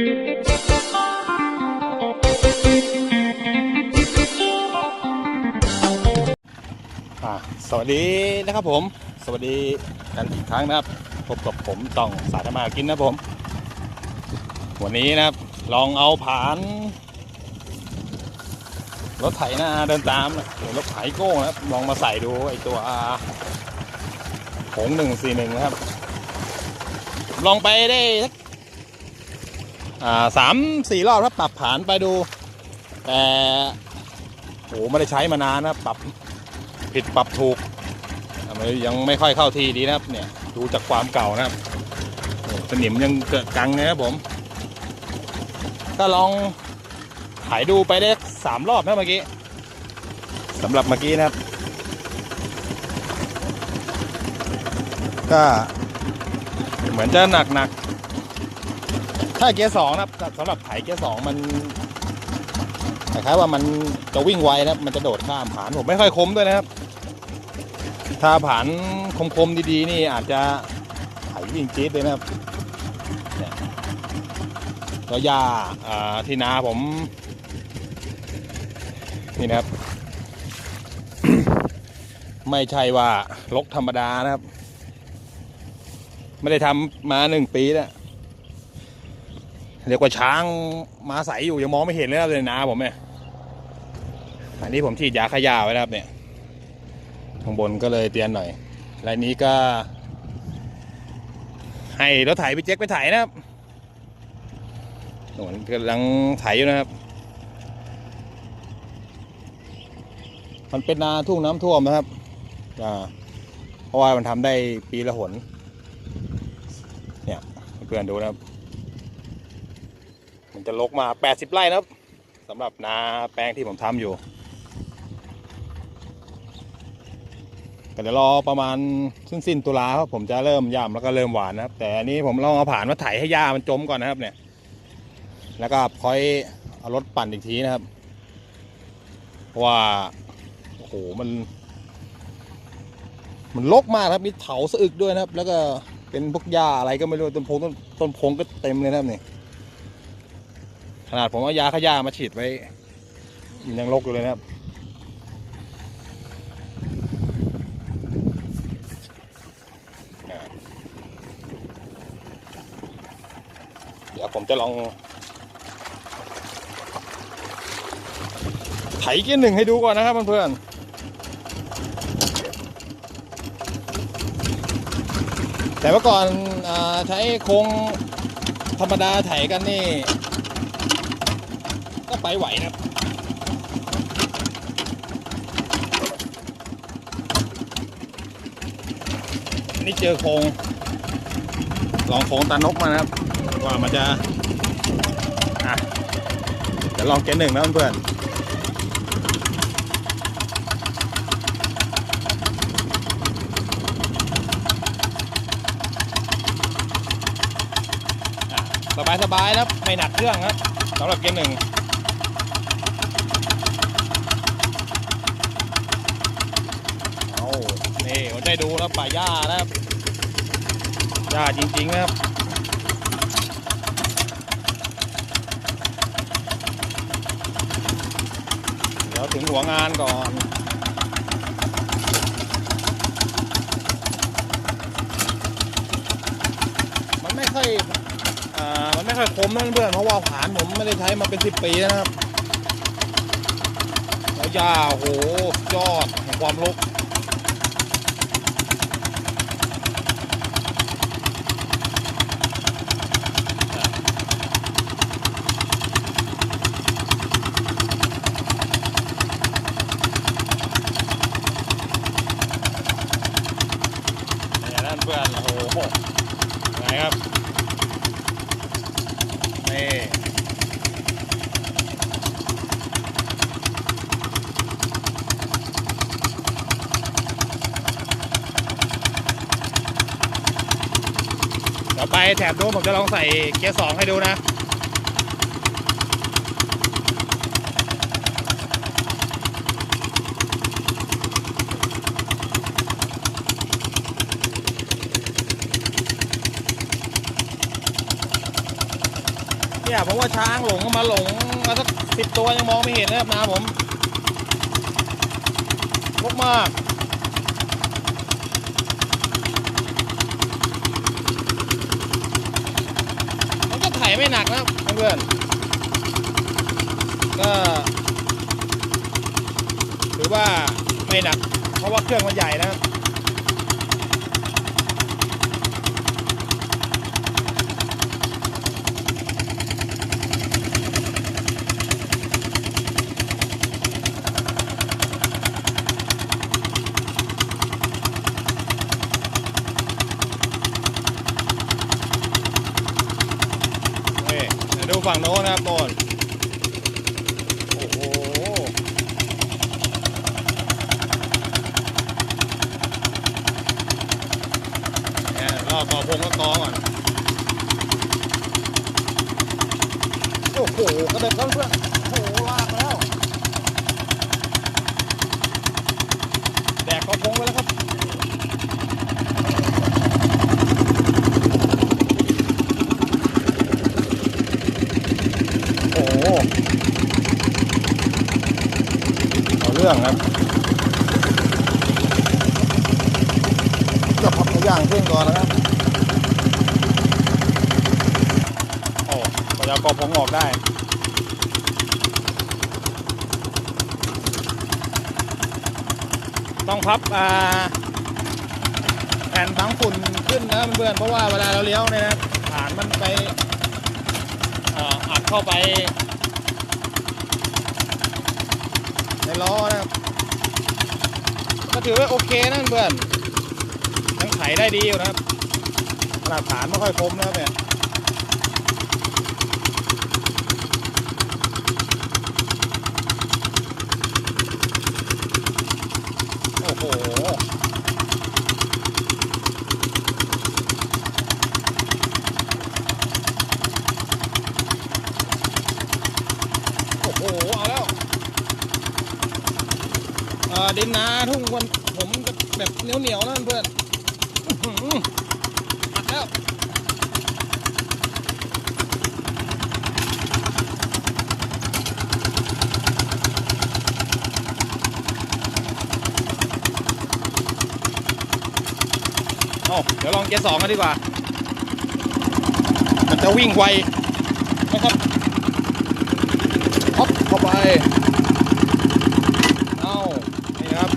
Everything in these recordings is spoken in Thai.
สวัสดีนะครับผม สวัสดีกันอีกครั้งนะครับ พบกับผมต้องสายธรมากินนะผม วันนี้นะครับ ลองเอาผาน รถไถหน้าเดินตามนะรถไถโก้งนะครับ ลองมาใส่ดูไอตัวผงหนึ่งสี่หนึ่งนะครับ ลองไปได้สัก สามสี่รอบครับปรับผานไปดู แต่โหไม่ได้ใช้มานานนะครับปรับผิดปรับถูกยังไม่ค่อยเข้าทีดีนะครับเนี่ยดูจากความเก่านะครับสนิมยังเกิดกังนะครับผม ก็ลองถ่ายดูไปได้สามรอบนะเมื่อกี้สำหรับเมื่อกี้นะครับ ก็เหมือนจะหนักหนัก ถ้าเกียร์สองนะครับสำหรับไถเกียร์สองมันคล้ายๆว่ามันจะวิ่งไวนะมันจะโดดข้ามผานผมไม่ค่อยคมด้วยนะครับ ถ้าผ่านคมๆดีๆ นี่อาจจะไถวิ่งจี๊ดเลยนะครับเนี่ยแล้วยาที่นาผม นี่นะครับ ไม่ใช่ว่าลกธรรมดานะครับ ไม่ได้ทำมาหนึ่งปีแล้ว เรียกว่าช้างมาใสอยู่ยังมองไม่เห็นเลยนะครับในนาผมเนี่ยอันนี้ผมฉีดยาขยาไว้นะครับเนี่ยข้างบนก็เลยเตียนหน่อยรายนี้ก็ ให้รถไถไปเจ๊กไปไถนะครับหนวนกำลังไถอยู่นะครับ มันเป็นนาทุ่งน้ำท่วมนะครับอ่าเพราะว่ามันทำได้ปีละหนเนี่ยเพื่อนดูนะครับ มันจะลกมา 80 ไร่นะครับสำหรับนาแปลงที่ผมทำอยู่ ก็เดี๋ยวรอประมาณสิ้นสิ้นตุลาครับผมจะเริ่มย่ำแล้วก็เริ่มหวานนะครับ แต่อันนี้ผมลองเอาผ่านมาไถให้หญ้ามันจมก่อนนะครับเนี่ย แล้วก็ค่อยเอารถปั่นอีกทีนะครับว่าโอ้โหมัน มันลกมากครับมีเถาสะอึกด้วยนะครับ แล้วก็เป็นพวกหญ้าอะไรก็ไม่รู้ต้นพงต้นต้นพงก็เต็มเลยนะครับเนี่ย ขนาดผมเอายาขยามาฉีดไว้ มันยังรกอยู่เลยนะครับเดี๋ยวผมจะลอง ไถเกียร์หนึ่งให้ดูก่อนนะครับเพื่อนๆแต่เมื่อก่อนอใช้โครงธรรมดาไถกันนี่ ไปไหวนะครับนี่เจอโครงลองโครงตานกมานะครับ ว่ามันจะอะเดี๋ยวลองเกณฑ์หนึ่งนะเพื่อนสบายสบายๆนะครับไม่หนักเครื่องครับสำหรับเกณฑ์หนึ่งเอานี่ผม ได้ดูแล้วป่าหญ้านะครับหญ้าจริงๆนะครับเดี๋ยวถึงหัวงานก่อนมันไม่ค่อยอ่ามันไม่ค่อยคมนะเพื่อนเพราะว่าผานผมไม่ได้ใช้มาเป็นสิบปีแล้วนะครับแล้วยาโอ้โหยอดแห่งความลุก พื่อนโอ้โหไงครับ นี่ ต่อไปแถบนู้นผมจะลองใส่เกียร์สองให้ดูนะ เนี่ยผมว่าช้างหลงก็มาหลงมาสักสิบตัวยังมองไม่เห็นนะครับนาผมพกมากมันก็ไถไม่หนักนะเพื่อนก็ถือว่าไม่หนัก เพราะว่าเครื่องมันใหญ่นะครับ ฝั่งโน้นนะครับโน่นโอ้โหเนี่ยรอบกอพงก็กองก่อนโอ้โหกระเด็นครับเพื่อนโอ้โหลากมาแล้ว แดกกอพงไปแล้วครับ โอ้โห เครื่องครับจะพับย่างเครื่องก่อนนะครับโอ้ก็จะเอากรอบผงออกได้ต้องพับแผ่นทั้งฝุ่นขึ้นนะเพื่อนๆเพราะว่าเวลาเราเลี้ยวเนี่ยนะฐานมันไปอ่ออัดเข้าไปในล้อนะครับก็ ถือว่าโอเคนะเพื่อนยังไขได้ดีอยู่นะครับขนาดฐานไม่ค่อยคมนะครับเนี่ยโอ้โห โอ้โห เอาแล้ว เอ่อดินนาทุ่งวันผมจะแบบเหนียวเหนียวๆนะเพื่อนอื้อหืออัดแล้วเอาเดี๋ยวลองเกียร์สองกันดีกว่า มันจะวิ่งไวนะครับฮอปเข้าไปเอานี่ครับเ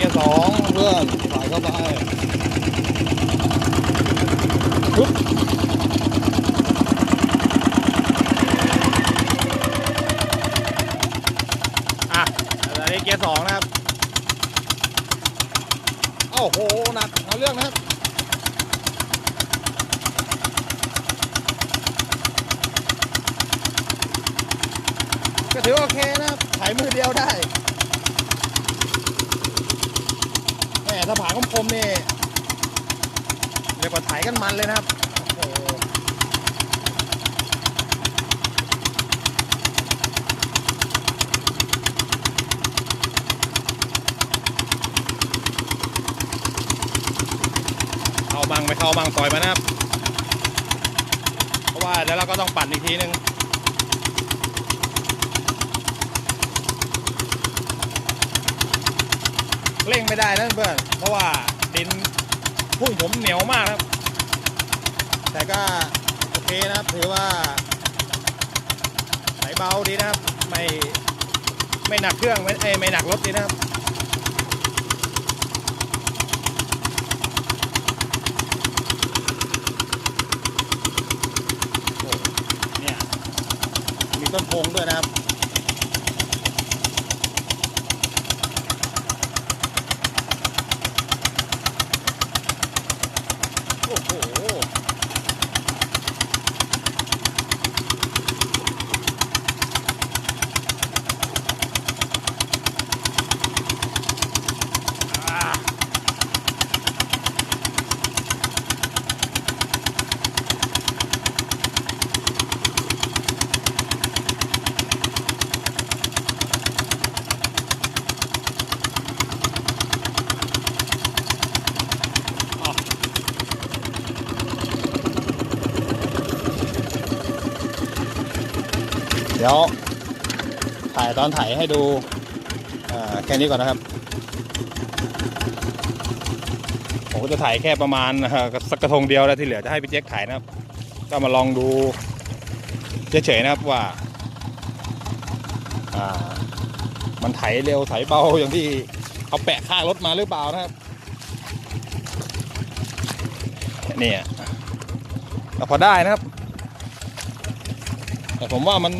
กียร์สองเพื่อนใส่เข้าไปปึ๊บอะอันนี้เกียร์สองนะครับโอ้โหหนักเอาเรื่องนะครับก็ถือว่าโอเคนะครับถ่ายมือเดียวได้แหม ถ้าผ่าคมๆนี่เรียกว่าถ่ายกันมันเลยนะครับโอ้โหเข้าบังไม่เข้าบังปล่อยมานะครับ เพราะว่าเดี๋ยวเราก็ต้องปั่นอีกทีนึง เร่งไม่ได้นะเพื่อนเพราะว่าดินพุ่งผมเหนียวมากครับ แต่ก็โอเคนะครับถือว่าไหลเบาดีนะครับ ไม่ไม่หนักเครื่องไม่ไม่หนักรถดีนะครับโอ้เนี่ยมีต้นโพงด้วยนะครับ โอ้โหอ่า เดี๋ยว ถ่ายตอนถ่ายให้ดูแค่นี้ก่อนนะครับ ผมก็จะถ่ายแค่ประมาณสักกระทงเดียวแล้วที่เหลือจะให้พี่เจ๊กถ่ายนะครับ ก็มาลองดูเฉยๆนะครับว่ามันไถเร็วไถเบาอย่างที่เขาแปะข้างรถมาหรือเปล่านะครับเนี่ยพอได้นะครับ แต่ผมว่ามัน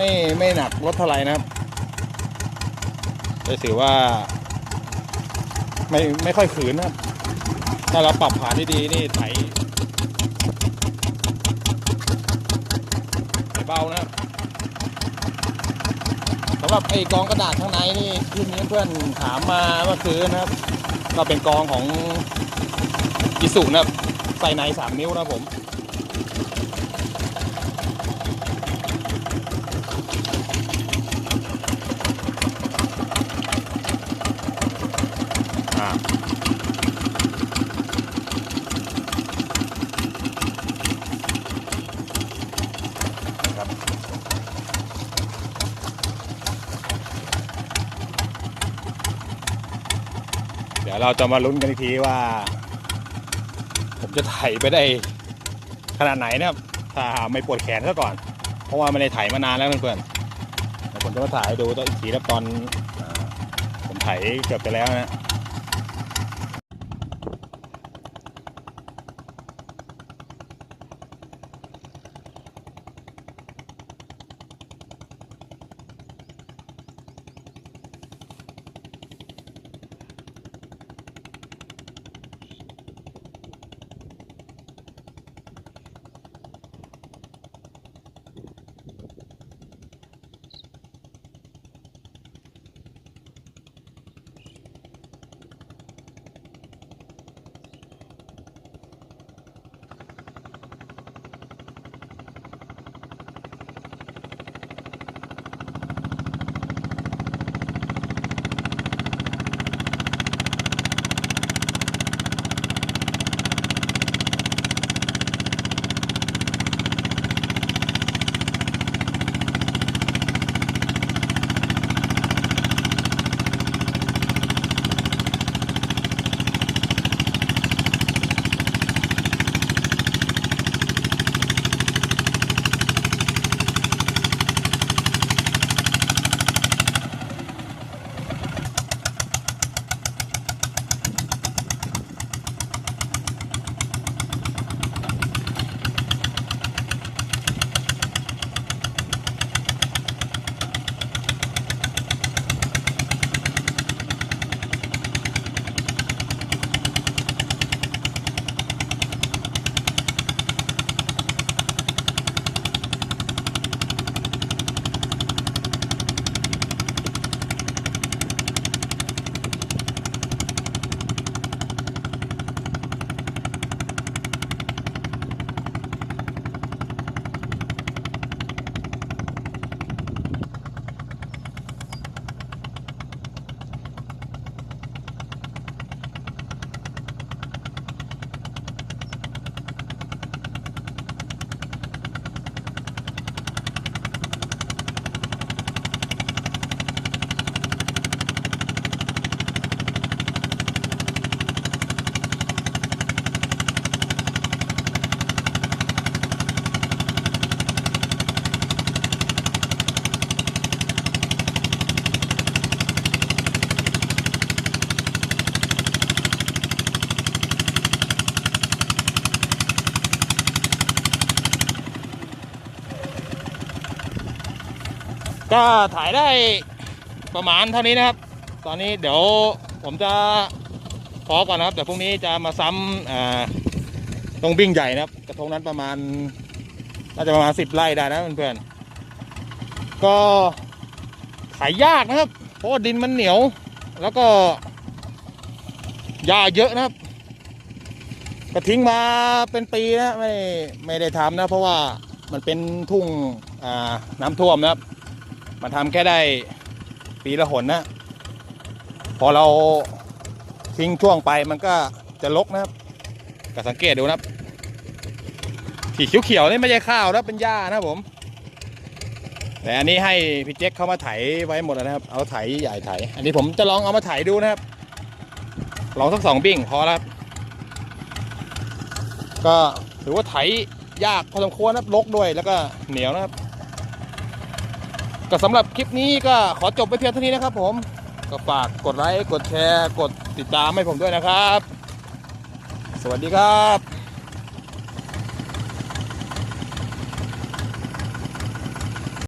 ไม่ไม่หนักรถเท่าไหร่นะครับจะถือว่า ไม่ไม่ค่อยขืนนะครับ ถ้าเราปรับผ่านดีๆนี่ไถไถเบานะครับสำหรับไอ้กองกระดาษข้างในนี่ที่มีเพื่อนถามมาเมื่อคืนนะครับ ก็เป็นกองของอิสุนะครับ ใส่ในสามนิ้วนะผม ยวเราจะมาลุ้นกันอีกทีว่า ผมจะไถไปได้ขนาดไหนนะครับถ้าไม่ปวดแขนซะก่อน เพราะว่าไม่ได้ไถมานานแล้วเพื่อนๆผมจะมาถ่ายดูตอนอีกทีแล้วตอนผมไถเกือบจะแล้วนะ ก็ถ่ายได้ประมาณเท่านี้นะครับ ตอนนี้เดี๋ยวผมจะพอก่อนนะครับ แต่พรุ่งนี้จะมาซ้ำอ่าตรงบิ้งใหญ่นะครับ กระทงนั้นประมาณน่าจะประมาณสิบไร่ได้นะเพื่อนๆก็ถ่ายยากนะครับ เพราะดินมันเหนียว แล้วก็หญ้าเยอะนะครับก็ทิ้งมาเป็นปีนะไม่ไม่ได้ทำนะ เพราะว่ามันเป็นทุ่งน้ำท่วมนะครับ มันทำแค่ได้ปีละหนนะ พอเราทิ้งช่วงไปมันก็จะลกนะครับก็สังเกตดูนะครับสีเขียวๆนี่ไม่ใช่ข้าวนะเป็นหญ้านะผม แต่อันนี้ให้พี่เจ๊กเข้ามาไถไว้หมดแล้วนะครับ เอาไถใหญ่ไถ อันนี้ผมจะลองเอามาไถดูนะครับ ลองสักสองบิ่งพอแล้วครับก็ถือว่าไถยากพอสมควรนะครับลกด้วยแล้วก็เหนียวนะครับ ก็สำหรับคลิปนี้ก็ขอจบไปเพียงเท่านี้นะครับ ผมก็ฝากกดไลค์กดแชร์ กดติดตามให้ผมด้วยนะครับ สวัสดีครับ